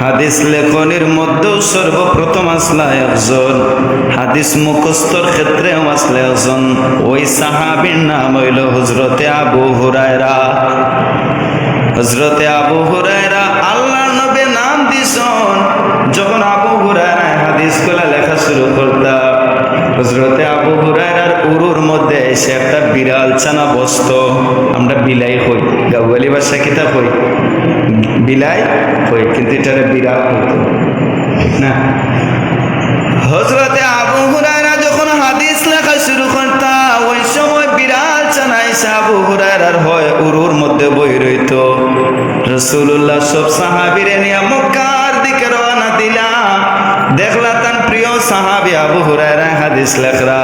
হাদিস লেখনের মধ্যেও সর্বপ্রথম আসলা একজন, হাদিস মুখস্থর ক্ষেত্রেও আসলে একজন। ওই সাহাবির নাম হইল হজরতে আবু হুরায়রা। হজরতে আবু হুরায়রা আল্লাহ নবে নাম দিছন। যখন আবু হুরায়রা হাদিসগুলা লেখা শুরু করতাম হজরতে আবু হুরায়রার উরুর মধ্যে এসে একটা বিড়াল ছানা বসত। আমরা বিলাই হই। গাউয়ালি ভাষা কিতাব হই? বিলাই হই, কিন্তু এটারে বিড়াল হইতো না। হজরতে আবু হুরায়রা যখন হাদিস লেখা শুরু করতা, ওই সময় বিড়াল চানাইছে আবু হুরায়রার হয় উরুর মধ্যে বই রইত। রসুল্লাহ সব সাহাবিরে নিয়ে মক্কার দিকে রওনা দিলা। দেখলা তান প্রিয় সাহাবি আবু হুরায়রা হাদিস লেখরা,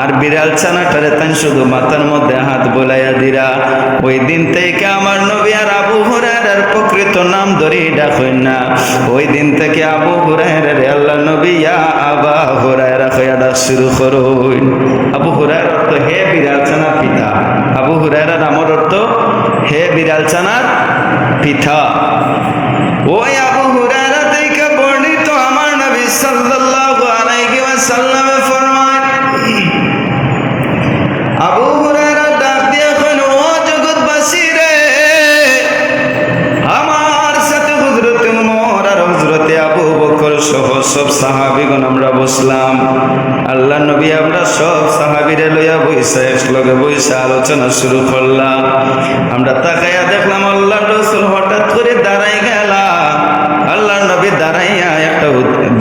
আর বিড়াল ছানাটারে তান শুধু মাথার মধ্যে হাত বোলাইয়া দিরা। ওই দিন থেকে আমার নবী আর আবু হুরায়রার প্রকৃত নাম ধরে ডাকইন না। ওই দিন থেকে আবু হুরায়রার আল্লাহ নবী আবা হুরায়রা কইয়া ডাক শুরু করুন। আবু হুরায়রার অর্থ হে বিড়াল ছানার পিতা। আবু হুরায়রার আমার অর্থ হে বিড়াল ছানার পিতা। ওই আবু সব সাহাবীরে লইয়া বইসা, একলগে বইসা আলোচনা শুরু করলাম। আমরা তাকাইয়া দেখলাম আল্লাহ রসুল হঠাৎ করে দাঁড়াই গেলাম। আল্লাহ নবী দাঁড়াইয়া একটা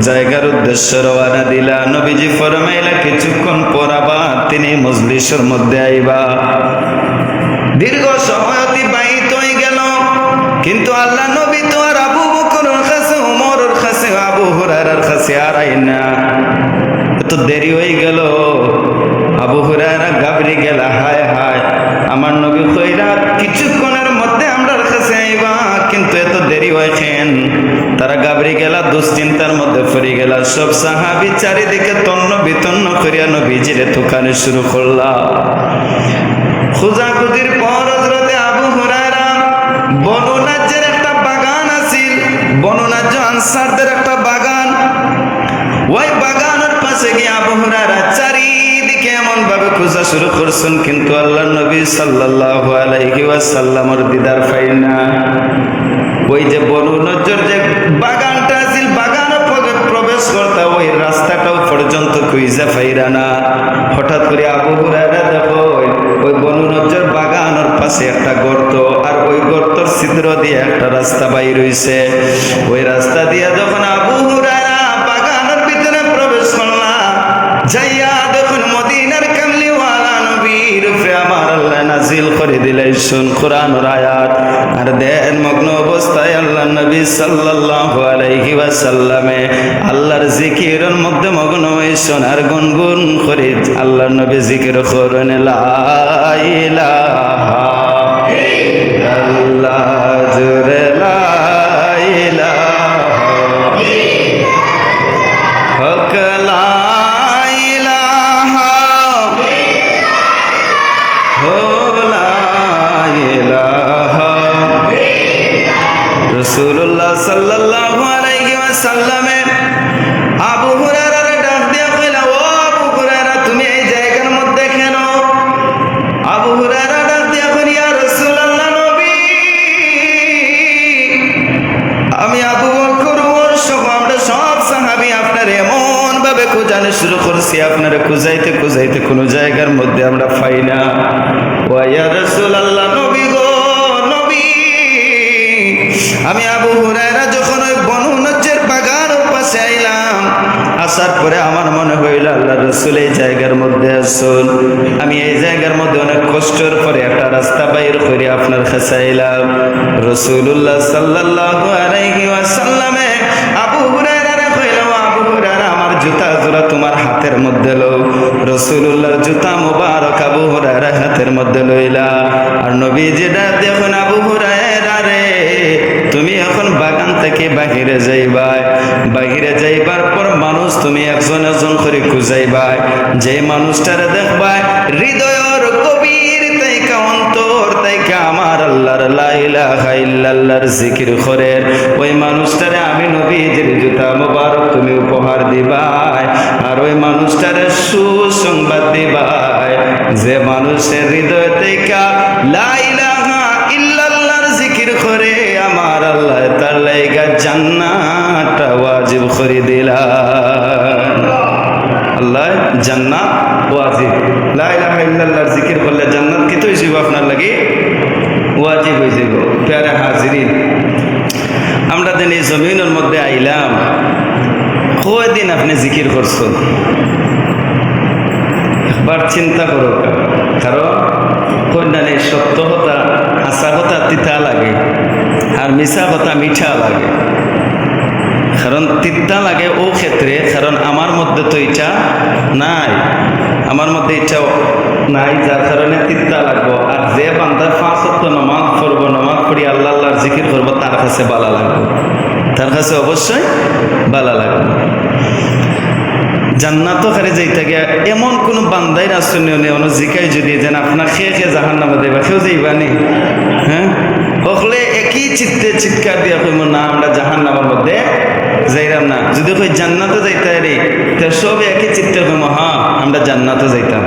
জায়গার উদ্দেশ্য রওনা দিলা। নবীজি ফরমাইলা, কিছুক্ষণ পর আবার তিনি মজলিসের মধ্যে আইবা। দীর্ঘ সময় অতিবাহিত হয়ে গেল। কিন্তু আল্লাহ নবী তো আর আবু বকরের কাছে, উমরের কাছে, আবু হুরায়রার কাছে আর আই না। এত দেরি হয়ে গেল। আবু হুরায়রা গাবরি গেল, হায় হায়। আমার নবী কইরা কিছুক্ষণের মধ্যে আমরার কাছে আইবা কিন্তু এত দেরি হয়েছেন তারা গাবরি গেলা, দুশ্চিন্তার মধ্যে ফিরে গেলা। সব সাহাবি চারিদিকে তন্ন বিতন্ন করিয়া নবীজিরে তুকানে শুরু করলা। খুঁজাখুঁজির পর করছেন কিন্তু আল্লাহ নবী সাল্লাল্লাহু আলাইহি ওয়াসাল্লামের দিদার পাই না। ওই যে বনু নজ্জর যে বাগানটা আছিল বাগানে প্রবেশ করতে ওই রাস্তাটাও পর্যন্ত খুঁজা পাইরা না। হঠাৎ করে আবু হুরায়রা দেখো, ওই- বনু নজ্জর বাগানের পাশে একটা গর্ত, আর ওই গর্তর ছিদ্র দিয়ে একটা রাস্তা বাইর হইছে। ওই রাস্তা দিয়ে যখন আবু হুরায়রা বাগানের ভিতরে প্রবেশ করলাম, যাইয়া করে দিলে শুন কোরআন আয়াত। আর দেন মগ্ন অবস্থায় আল্লাহ নবী সাল্লাল্লাহু আলাইহি ওয়াসাল্লামে আল্লাহর জিকিরের মধ্যে মগ্ন হয়ে সোনার গুনগুন করে আল্লাহর নবী জিকির করেন, লা ইলাহা ইল্লাল্লাহ জুরে করছি আপনার খুঁজাইতে খুঁজাইতে কোনো জায়গার মধ্যে আমরা পাই না। ও ইয়া রাসূলুল্লাহ, নবী গো, নবী। আমি আবু হুরায়রা যখন ওই বনু নজ্জের বাগানের পাশে আইলাম, আসার পরে আমার মনে হইল আল্লাহ রসুল এই জায়গার মধ্যে আসুন আমি এই জায়গার মধ্যে অনেক কষ্টের পরে একটা রাস্তা বাইর করে আপনার কাছে আইলাম। রসুল্লাহ সাল্লাল্লাহু আলাইহি ওয়াসাল্লামে বাহিরে যাইবাই, বাহিরে যাইবার পর মানুষ তুমি একজন একজন করে খুঁজাইবাই। যে মানুষটারে দেখবাই, হৃদয়ের তাইকা, অন্তর আমার আল্লাহর লাইলা জিকির করে। ওই মানুষটারে আমি জুতা মোবারক তুমি উপহার দিবাই, আর ওই মানুষটারে সুসংবাদ দিবাই। যে মানুষের হৃদয় থেকে ইল্লাল্লাহর জিকির করে আমার আল্লাহ তার লাইগা জান্নাতটা ওয়াজিব করে দিলা আল্লাহ, জান্নাত ওয়াজিব। লা ইলাহা ইল্লাল্লাহর জিকির করলে জান্নাত কি তো হইব আপনার লাগি? ওয়াজিব হয়ে যাব প্যারে হাজিরিন, আমরা দিন এই জমিনের মধ্যে আইলাম, কয়দিন আপনি জিকির করছেন? একবার চিন্তা করো। কারণ কন্যানে সত্য হাসা কথা তিতা লাগে আর মিশা কথা মিঠা লাগে। কারণ তিতা লাগে ও ক্ষেত্রে, কারণ আমার মধ্যে তো ইচ্ছা নাই। আমার মধ্যে ইচ্ছা নাই, যার কারণে তিতা লাগবো। আর যে বান্দার পাঁচ সপ্ত নমাজ পড়ব, নমাজ পড়ি আল্লাহ আল্লাহর জিকির করব, তার কাছে বালা লাগবে। তার কাছে অবশ্যই বালা লাগবে। জান্নাত হারে যাই থাকে। এমন কোন বান্দাই না নেই, অন্য যদি যেন আপনার খেয়ে খেয়ে জাহান নামা দেবা কেউ যাইবা নি। হ্যাঁ? হকলে একই চিত্তে চিৎকার দিয়া কইব, না, আমরা জাহান নামের মধ্যে যাইরাম না। যদি কই জান্নাতে যাইতে রে তো সব একই চিত্তে কইব হ্যাঁ আমরা জান্নাতে যাইতাম।